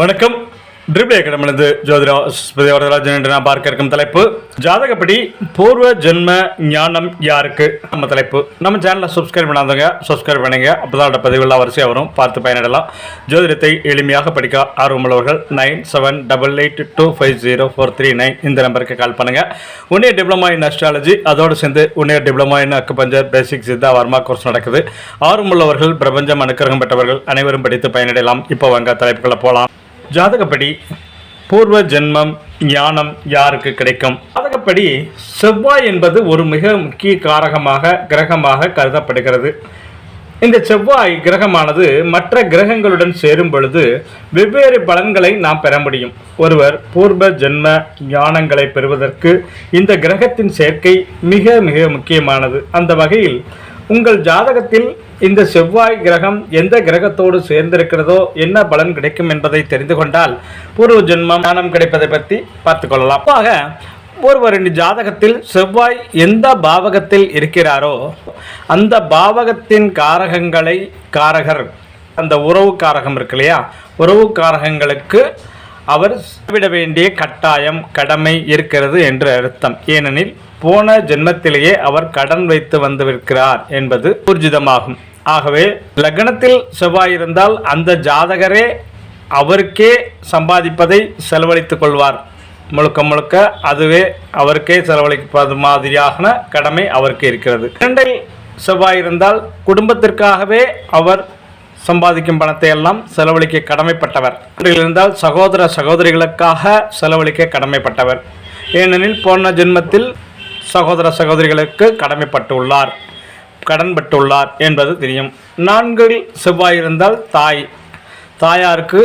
வணக்கம். ட்ரிபிள் அகாடமிலிருந்து ஜோதிடா ஸ்மிருதி வரதராஜன் என்று நான் பார்க்க இருக்கும் தலைப்பு ஜாதகப்படி பூர்வ ஜென்ம ஞானம் யாருக்கு? நம்ம தலைப்பு. நம்ம சேனலை சப்ஸ்கிரைப் பண்ணாதவங்க சப்ஸ்கிரைப் பண்ணுங்க. அப்போதான் பதிவுலாம் வரிசையாக வரும். பார்த்து பயனிடலாம். ஜோதிடத்தை எளிமையாக படிக்க ஆர்வமுள்ளவர்கள் nine seven double eight two five zero four three nine இந்த நம்பருக்கு கால் பண்ணுங்க. உன்னைய டிப்ளமா இன் அஸ்ட்ராலஜி அதோடு சேர்ந்து உன்னைய diploma in acupuncture basic Siddha Varma course நடக்குது. ஆர்வமுள்ளவர்கள் பிரபஞ்சம் அனுக்கிரகம் பெற்றவர்கள் அனைவரும் படித்து பயனடையலாம். இப்போ வாங்க தலைப்புகளை போகலாம் ஜாதகப்படி பூர்வ ஜென்மம் ஞானம் யாருக்கு கிடைக்கும்? ஜாதகப்படி செவ்வாய் என்பது ஒரு மிக முக்கிய காரகமாக கிரகமாக கருதப்படுகிறது. இந்த செவ்வாய் கிரகமானது மற்ற கிரகங்களுடன் சேரும் பொழுது வெவ்வேறு பலன்களை நாம் பெற முடியும். ஒருவர் பூர்வ ஜென்ம ஞானங்களை பெறுவதற்கு இந்த கிரகத்தின் சேர்க்கை மிக மிக முக்கியமானது. அந்த வகையில் உங்கள் ஜாதகத்தில் இந்த செவ்வாய் கிரகம் எந்த கிரகத்தோடு சேர்ந்திருக்கிறதோ என்ன பலன் கிடைக்கும் என்பதை தெரிந்து கொண்டால் பூர்வ ஜென்மம் ஞானம் கிடைப்பதை பற்றி பார்த்துக்கொள்ளலாம். ஆக ஒருவரின் ஜாதகத்தில் செவ்வாய் எந்த பாவகத்தில் இருக்கிறாரோ அந்த பாவகத்தின் காரகங்களை காரகர் அந்த உறவு காரகம் இருக்கு இல்லையா? உறவு காரகங்களுக்கு அவர் விட வேண்டிய கட்டாயம் கடமை இருக்கிறது என்று அர்த்தம். ஏனெனில் போன ஜென்மத்திலேயே அவர் கடன் வைத்து வந்திருக்கிறார் என்பது ஊர்ஜிதமாகும். ஆகவே லக்னத்தில் செவ்வாய் இருந்தால் அந்த ஜாதகரே அவருக்கே சம்பாதிப்பதை செலவழித்துக் கொள்வார். முழுக்க முழுக்க அதுவே அவருக்கே செலவழிப்பது மாதிரியான கடமை அவருக்கு இருக்கிறது. இரண்டில் செவ்வாய் இருந்தால் குடும்பத்திற்காகவே அவர் சம்பாதிக்கும் பணத்தை எல்லாம் செலவழிக்க கடமைப்பட்டவர். இருந்தால் சகோதர சகோதரிகளுக்காக செலவழிக்க கடமைப்பட்டவர். ஏனெனில் போன ஜென்மத்தில் சகோதர சகோதரிகளுக்கு கடமைப்பட்டுள்ளார் கடன்பட்டுள்ளார் என்பது தெரியும். நான்கில் செவ்வாய் இருந்தால் தாய். தாயாருக்கு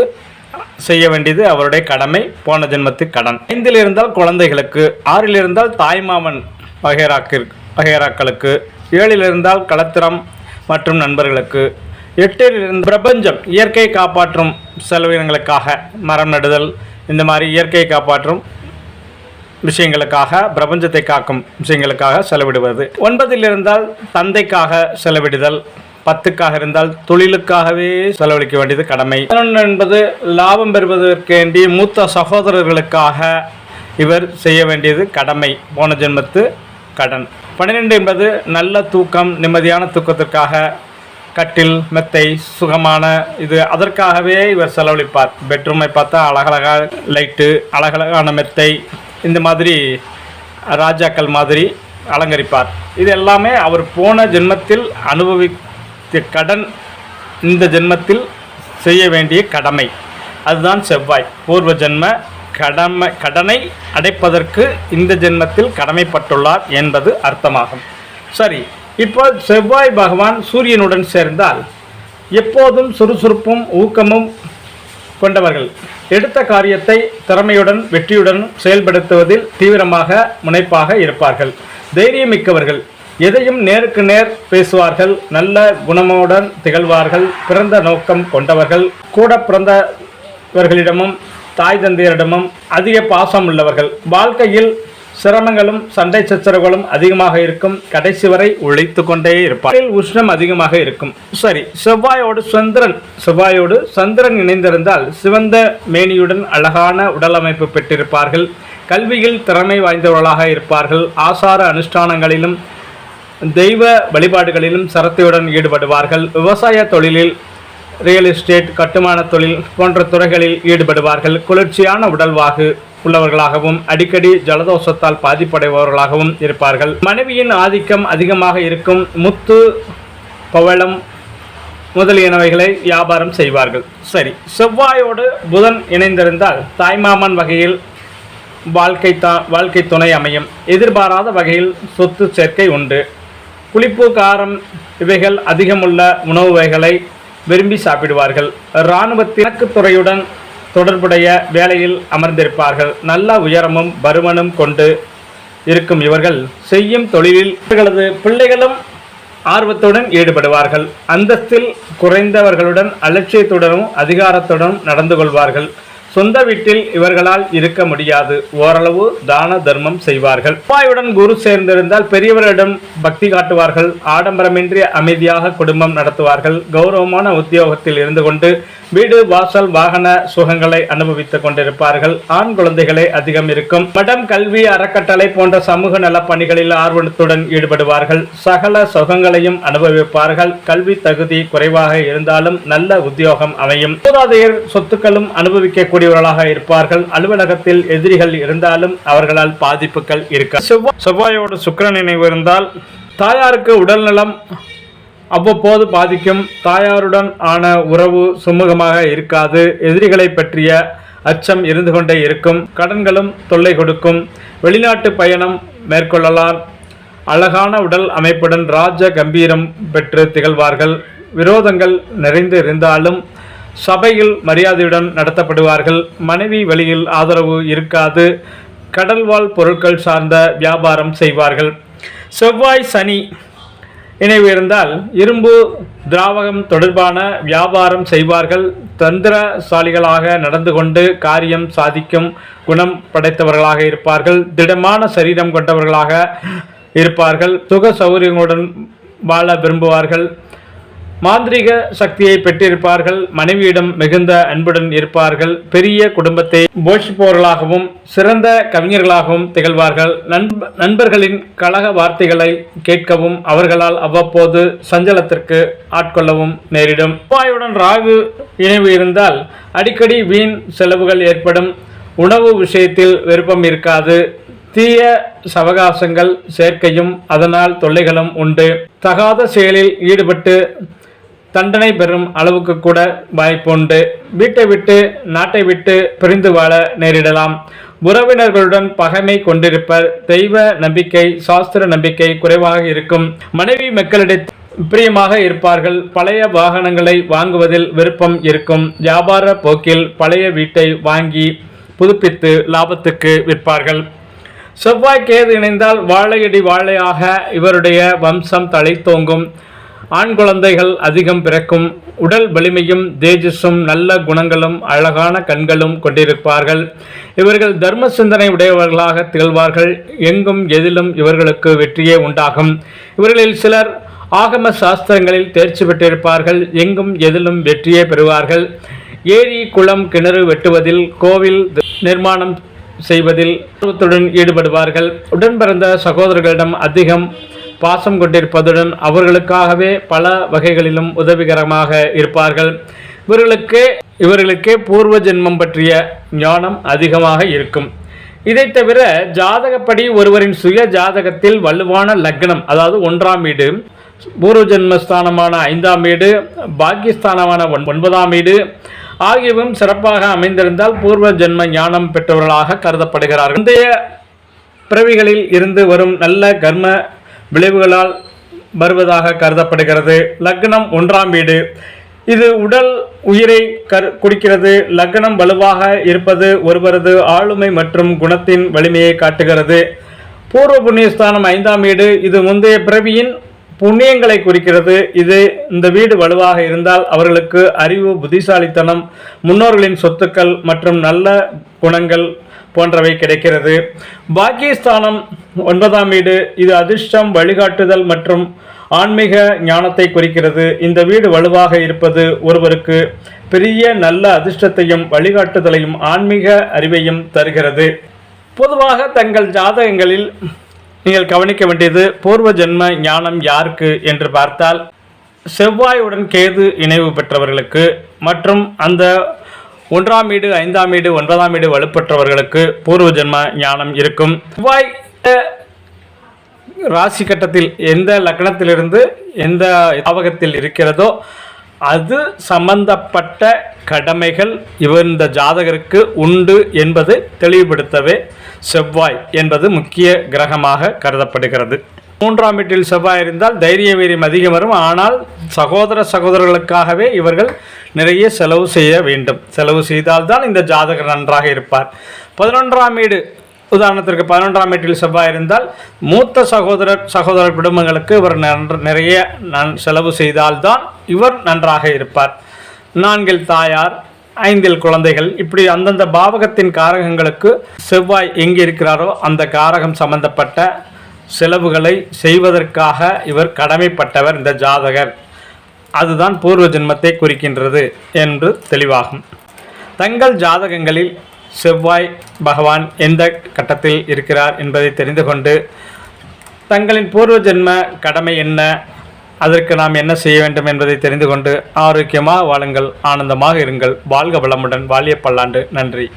செய்ய வேண்டியது அவருடைய கடமை போன ஜென்மத்து கடன். ஐந்தில் இருந்தால் குழந்தைகளுக்கு ஆறில் இருந்தால் தாய்மாமன் வகைராக்கு வகைராக்களுக்கு ஏழில் இருந்தால் களத்திரம் மற்றும் நண்பர்களுக்கு எட்டில் இருந்து பிரபஞ்சம் இயற்கை காப்பாற்றும் செலவினங்களுக்காக மரம் நடுதல் இந்த மாதிரி இயற்கையை காப்பாற்றும் விஷயங்களுக்காக பிரபஞ்சத்தை காக்கும் விஷயங்களுக்காக செலவிடுவது. ஒன்பதில் இருந்தால் தந்தைக்காக செலவிடுதல் பத்துக்காக இருந்தால் தொழிலுக்காகவே செலவழிக்க வேண்டியது கடமை. பதினொன்று என்பது லாபம் பெறுவதற்கேண்டி மூத்த சகோதரர்களுக்காக இவர் செய்ய வேண்டியது கடமை போன ஜென்மத்து கடன். பன்னிரெண்டு என்பது நல்ல தூக்கம் நிம்மதியான தூக்கத்திற்காக கட்டில் மெத்தை சுகமான இது. அதற்காகவே இவர் செலவழிப்பார். பெட்ரூமை பார்த்தா அழகழகாக லைட்டு அழகழகான மெத்தை இந்த மாதிரி ராஜாக்கள் மாதிரி அலங்கரிப்பார். இது எல்லாமே அவர் போன ஜென்மத்தில் அனுபவித்த கடன் இந்த ஜென்மத்தில் செய்ய வேண்டிய கடமை. அதுதான் செவ்வாய். பூர்வ ஜென்ம கடமை கடனை அடைப்பதற்கு இந்த ஜென்மத்தில் கடமைப்பட்டுள்ளார் என்பது அர்த்தமாகும். சரி இப்போ செவ்வாய் பகவான் சூரியனுடன் சேர்ந்தால் எப்போதும் சுறுசுறுப்பும் ஊக்கமும் கொண்டவர்கள். எடுத்த காரியத்தை திறமையுடன் வெற்றியுடன் செயல்படுத்துவதில் தீவிரமாக முனைப்பாக இருப்பார்கள். தைரியமிக்கவர்கள். எதையும் நேருக்கு நேர் பேசுவார்கள். நல்ல குணமுடன் திகழ்வார்கள். பிறந்த நோக்கம் கொண்டவர்கள். கூட பிறந்தவர்களிடமும் தாய் தந்தையரிடமும் அதிக பாசம் உள்ளவர்கள் வாழ்க்கையில் சிரமங்களும் சண்டை சச்சரவுகளும் அதிகமாக இருக்கும். கடைசி வரை உழைத்து கொண்டே இருப்பார். உஷ்ணம் அதிகமாக இருக்கும். சரி செவ்வாயோடு சந்திரன். செவ்வாயோடு சந்திரன் இணைந்திருந்தால் சிவந்த மேனியுடன் அழகான உடல் அமைப்பு பெற்றிருப்பார்கள். கல்வியில் திறமை வாய்ந்தவர்களாக இருப்பார்கள். ஆசார அனுஷ்டானங்களிலும் தெய்வ வழிபாடுகளிலும் சரத்தையுடன் ஈடுபடுவார்கள். விவசாய தொழிலில் ரியல் எஸ்டேட் கட்டுமான தொழில் போன்ற துறைகளில் ஈடுபடுவார்கள். குளிர்ச்சியான உடல்வாகு உள்ளவர்களாகவும் அடிக்கடி ஜலதோஷத்தால் பாதிப்படைபவர்களாகவும் இருப்பார்கள். மனைவியின் ஆதிக்கம் அதிகமாக இருக்கும் முத்து பவளம் முதலியனவைகளை வியாபாரம் செய்வார்கள். சரி செவ்வாயோடு புதன் இணைந்திருந்தால் தாய்மாமன் வகையில் வாழ்க்கை தா வாழ்க்கை துணை அமையும். எதிர்பாராத வகையில் சொத்து சேர்க்கை உண்டு. புளிப்பு காரம் இவைகள் அதிகமுள்ள உணவு வகைகளை விரும்பி சாப்பிடுவார்கள். இராணுவத்தின் துறையுடன் தொடர்புடைய வேலையில் அமர்ந்திருப்பார்கள். நல்ல உயரமும் பருமனும் கொண்டு இருக்கும் இவர்கள் செய்யும் தொழிலில் இவர்களது பிள்ளைகளும் ஆர்வத்துடன் ஈடுபடுவார்கள். அந்தஸ்தில் குறைந்தவர்களுடன் அலட்சியத்துடனும் அதிகாரத்துடனும் நடந்து கொள்வார்கள். சொந்த வீட்டில் இவர்களால் இருக்க முடியாது. ஓரளவு தான தர்மம் செய்வார்கள். அப்பாயுடன் குரு சேர்ந்திருந்தால் பெரியவரிடம் பக்தி காட்டுவார்கள். ஆடம்பரமின்றி அமைதியாக குடும்பம் நடத்துவார்கள். கௌரவமான உத்தியோகத்தில் இருந்து கொண்டு வீடு வாசல் வாகன சுகங்களை அனுபவித்துக் கொண்டிருப்பார்கள். ஆண் குழந்தைகளே அதிகம் இருக்கும். மடம் கல்வி அறக்கட்டளை போன்ற சமூக நலப் பணிகளில் ஆர்வத்துடன் ஈடுபடுவார்கள். சகல சுகங்களையும் அனுபவிப்பார்கள். கல்வி தகுதி குறைவாக இருந்தாலும் நல்ல உத்தியோகம் அமையும். மூதாதையர் சொத்துக்களும் கூடியவர்களாக இருப்பார்கள். அலுவலகத்தில் எதிரிகள் இருந்தாலும் அவர்களால் பாதிப்புகள் இருக்க செவ்வாய் செவ்வாயோட சுக்கரன் நினைவு இருந்தால் தாயாருக்கு உடல்நலம் அவ்வப்போது பாதிக்கும். தாயாருடன் ஆன உறவு சுமூகமாக இருக்காது. எதிரிகளை பற்றிய அச்சம் இருந்து கொண்டே இருக்கும். கடன்களும் தொல்லை கொடுக்கும். வெளிநாட்டு பயணம் மேற்கொள்ளலாம். அழகான உடல் அமைப்புடன் ராஜ கம்பீரம் பெற்று திகழ்வார்கள். விரோதங்கள் நிறைந்து இருந்தாலும் சபையில் மரியாதையுடன் நடத்தப்படுவார்கள். மனைவி வழியில் ஆதரவு இருக்காது. கடல்வாழ் பொருட்கள் சார்ந்த வியாபாரம் செய்வார்கள். செவ்வாய் சனி இணைவு இருந்தால் இரும்பு திராவகம் தொடர்பான வியாபாரம் செய்வார்கள். தந்திரசாலிகளாக நடந்து கொண்டு காரியம் சாதிக்கும் குணம் படைத்தவர்களாக இருப்பார்கள். திடமான சரீரம் கொண்டவர்களாக இருப்பார்கள். சுக சௌகரியங்களுடன் வாழ விரும்புவார்கள். மாந்திரிக சக்தியை பெற்றிருப்பார்கள் மனைவியிடம் மிகுந்த அன்புடன் இருப்பார்கள் பெரிய குடும்பத்தை போஷிப்பவர்களாகவும் சிறந்த கவிஞர்களாகவும் திகழ்வார்கள். நண்பர்களின் கழக வார்த்தைகளை கேட்கவும் அவர்களால் அவ்வப்போது சஞ்சலத்திற்கு ஆட்கொள்ளவும் நேரிடும். செவ்வாயுடன் ராகு இணைவு இருந்தால் அடிக்கடி வீண் செலவுகள் ஏற்படும். உணவு விஷயத்தில் விருப்பம் இருக்காது. தீய சவகாசங்கள் சேர்க்கையும் அதனால் தொல்லைகளும் உண்டு. தகாத செயலில் ஈடுபட்டு தண்டனை பெறும் அளவுக்கு கூட வாய்ப்புண்டு. வீட்டை விட்டு நாட்டை விட்டு பிரிந்து வாழ நேரிடலாம். உறவினர்களுடன் பகைமை கொண்டிருப்பர். தெய்வ நம்பிக்கை சாஸ்திர நம்பிக்கை குறைவாக இருக்கும். மனைவி மக்களிடையே பிரியமாக இருப்பார்கள். பழைய வாகனங்களை வாங்குவதில் விருப்பம் இருக்கும். வியாபார போக்கில் பழைய வீட்டை வாங்கி புதுப்பித்து லாபத்துக்கு விற்பார்கள். செவ்வாய் கேது இணைந்தால் வாழையடி வாழையாக இவருடைய வம்சம் தழைத்தோங்கும். ஆண் குழந்தைகள் அதிகம் பிறக்கும். உடல் வலிமையும் தேஜஸும் நல்ல குணங்களும் அழகான கண்களும் கொண்டிருப்பார்கள். இவர்கள் தர்ம சிந்தனை உடையவர்களாக திகழ்வார்கள். எங்கும் எதிலும் இவர்களுக்கு வெற்றியே உண்டாகும். இவர்களில் சிலர் ஆகம சாஸ்திரங்களில் தேர்ச்சி பெற்றிருப்பார்கள். எங்கும் எதிலும் வெற்றியே பெறுவார்கள். ஏரி குளம் கிணறு வெட்டுவதில் கோவில் நிர்மாணம் செய்வதில் ஆர்வத்துடன் ஈடுபடுவார்கள். உடன் பிறந்த சகோதரர்களிடம் அதிகம் பாசம் கொண்டிருப்பதுடன் அவர்களுக்காகவே பல வகைகளிலும் உதவிகரமாக இருப்பார்கள். இவர்களுக்கு இவர்களுக்கே பூர்வ ஜென்மம் பற்றிய ஞானம் அதிகமாக இருக்கும். இதை தவிர ஜாதகப்படி ஒருவரின் சுய ஜாதகத்தில் வலுவான லக்னம் அதாவது ஒன்றாம் வீடு பூர்வ ஜென்மஸ்தானமான ஐந்தாம் வீடு பாக்கியஸ்தானமான ஒன் ஒன்பதாம் வீடு ஆகியவும் சிறப்பாக அமைந்திருந்தால் பூர்வ ஜென்ம ஞானம் பெற்றவர்களாக கருதப்படுகிறார்கள். முந்தைய பிறவிகளில் இருந்து வரும் நல்ல கர்ம விளைவுகளால் வருவதாக கருதப்படுகிறது. லக்னம் ஒன்றாம் வீடு. இது உடல் உயிரை கரு குடிக்கிறது. லக்னம் வலுவாக இருப்பது ஒருவரது ஆளுமை மற்றும் குணத்தின் வலிமையை காட்டுகிறது. பூர்வ புண்ணியஸ்தானம் ஐந்தாம் வீடு. இது முந்தைய பிறவியின் புண்ணியங்களை குறிக்கிறது. இது இந்த வீடு வலுவாக இருந்தால் அவர்களுக்கு அறிவு புத்திசாலித்தனம் முன்னோர்களின் சொத்துக்கள் மற்றும் நல்ல குணங்கள் போன்றவை கிடைக்கிறது. பாக்கியஸ்தானம் ஒன்பதாம் வீடு. இது அதிர்ஷ்டம் வழிகாட்டுதல் மற்றும் ஆன்மீக ஞானத்தை குறிக்கிறது. இந்த வீடு வலுவாக இருப்பது ஒருவருக்கு பெரிய நல்ல அதிர்ஷ்டத்தையும் வழிகாட்டுதலையும் ஆன்மீக அறிவையும் தருகிறது. பொதுவாக தங்கள் ஜாதகங்களில் நீங்கள் கவனிக்க வேண்டியது பூர்வ ஜென்ம ஞானம் யாருக்கு என்று பார்த்தால் செவ்வாயுடன் கேது இணைவு பெற்றவர்களுக்கு மற்றும் அந்த ஒன்றாம் வீடு ஐந்தாம் வீடு ஒன்பதாம் வீடு வலுப்பெற்றவர்களுக்கு பூர்வ ஜென்ம ஞானம் இருக்கும். செவ்வாய் ராசி கட்டத்தில் எந்த லக்னத்திலிருந்து எந்த ஆவகத்தில் இருக்கிறதோ அது சம்பந்தப்பட்ட கடமைகள் இவர் இந்த ஜாதகருக்கு உண்டு என்பது தெளிவுபடுத்தவே செவ்வாய் என்பது முக்கிய கிரகமாக கருதப்படுகிறது. மூன்றாம் வீட்டில் செவ்வாய் இருந்தால் தைரிய வீரியம் அதிகம் வரும். ஆனால் சகோதர சகோதரர்களுக்காகவே இவர்கள் நிறைய செலவு செய்ய வேண்டும். செலவு செய்தால்தான் இந்த ஜாதகர் நன்றாக இருப்பார். பதினொன்றாம் வீடு உதாரணத்திற்கு பதினொன்றாம் வீட்டில் செவ்வாய் இருந்தால் மூத்த சகோதரர் சகோதரர் குடும்பங்களுக்கு இவர் நன்ற நிறைய நன் செலவு செய்தால்தான் இவர் நன்றாக இருப்பார். நான்கில் தாயார் ஐந்தில் குழந்தைகள். இப்படி அந்தந்த பாவகத்தின் காரகங்களுக்கு செவ்வாய் எங்கே இருக்கிறாரோ அந்த காரகம் சம்பந்தப்பட்ட செலவுகளை செய்வதற்காக இவர் கடமைப்பட்டவர் இந்த ஜாதகர். அதுதான் பூர்வ ஜென்மத்தை குறிக்கின்றது என்று தெளிவாகும். தங்கள் ஜாதகங்களில் செவ்வாய் பகவான் எந்த கட்டத்தில் இருக்கிறார் என்பதை தெரிந்து கொண்டு தங்களின் பூர்வ ஜென்ம கடமை என்ன அதற்கு நாம் என்ன செய்ய வேண்டும் என்பதை தெரிந்து கொண்டு ஆரோக்கியமாக வாழுங்கள் ஆனந்தமாக இருங்கள். வாழ்க வளமுடன் வாழிய பல்லாண்டு. நன்றி.